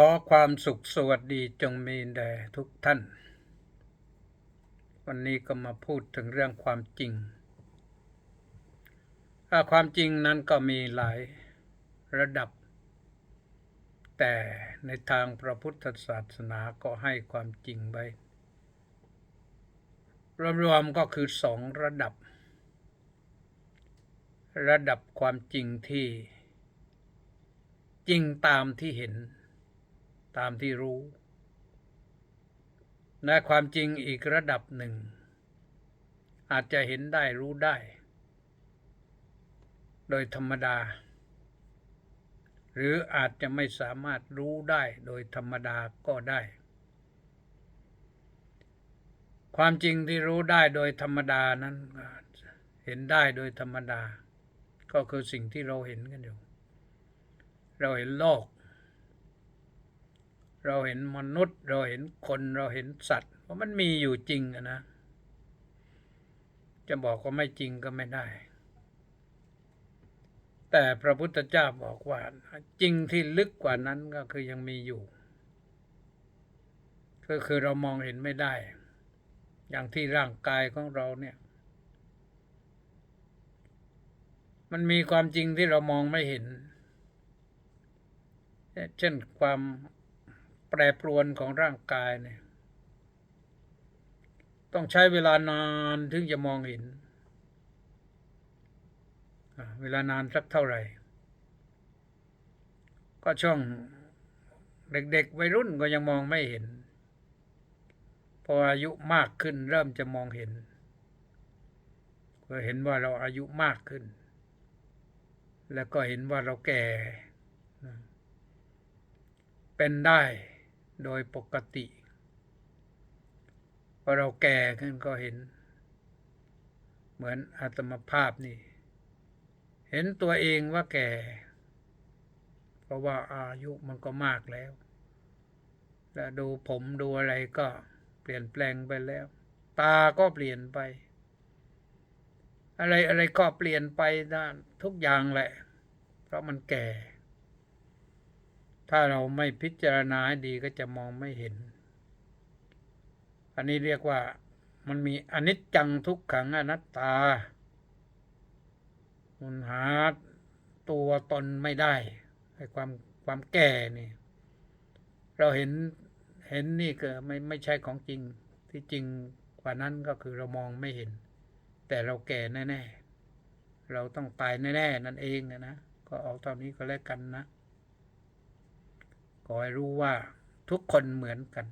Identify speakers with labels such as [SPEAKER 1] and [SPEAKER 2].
[SPEAKER 1] ขอความสุขสวัสดีจงมีแด่ทุกท่าน วันนี้ก็มาพูดถึงเรื่องความจริง ความจริงนั้นก็มีหลายระดับ แต่ในทางพระพุทธศาสนาก็ให้ความจริงไว้รวมๆก็คือสองระดับ ระดับความจริงที่ จริงตามที่เห็น ตามที่รู้และความจริงอีกระดับหนึ่ง อาจจะเห็นได้รู้ได้ โดยธรรมดา หรืออาจจะไม่สามารถรู้ได้โดยธรรมดาก็ได้ ความจริงที่รู้ได้โดยธรรมดานั้น เห็นได้โดยธรรมดา ก็คือสิ่งที่เราเห็นกันอยู่ เราเห็นโลก เราเห็นมนุษย์ เราเห็นคนเราเห็นสัตว์ว่ามันมีอยู่จริงอะนะ จะบอกว่าไม่จริงก็ไม่ได้ แต่พระพุทธเจ้าบอกว่า จริงที่ลึกกว่านั้นก็คือยังมีอยู่ ก็คือเรามองเห็นไม่ได้ อย่างที่ร่างกายของเราเนี่ย มันมีความจริงที่เรามองไม่เห็น เช่นความ แปรปรวนของร่างกายเนี่ย ต้องใช้เวลานานถึงจะมองเห็น เวลานานสักเท่าไหร่ ก็ช่วงเด็กๆวัยรุ่นก็ยังมองไม่เห็น พออายุมากขึ้นเริ่มจะมองเห็นก็เห็นว่าเราอายุมากขึ้น แล้วก็เห็นว่าเราแก่ เป็นได้ โดยปกติพอเราแก่ขึ้นก็เห็น เหมือนอาตมภาพนี่ เห็นตัวเองว่าแก่ เพราะว่าอายุมันก็มากแล้ว และดูผมดูอะไรก็เปลี่ยนแปลงไปแล้ว ตาก็เปลี่ยนไป อะไรอะไรก็เปลี่ยนไปด้านทุกอย่างแหละ เพราะมันแก่ ถ้าเราไม่พิจารณาให้ดีก็จะมองไม่เห็น อันนี้เรียกว่ามันมีอนิจจังทุกขังอนัตตา มันหาตัวตนไม่ได้ไอ้ความความแก่นี่ เราเห็นเห็นนี่ก็ไม่ไม่ใช่ของจริงที่จริงกว่านั้นก็คือเรามองไม่เห็น แต่เราแก่แน่ ๆ เราต้องตายแน่ ๆ นั่นเองนะนะ ก็เอาเท่านี้ก็แล้วกันนะ ขอให้รู้ว่าทุกคนเหมือนกัน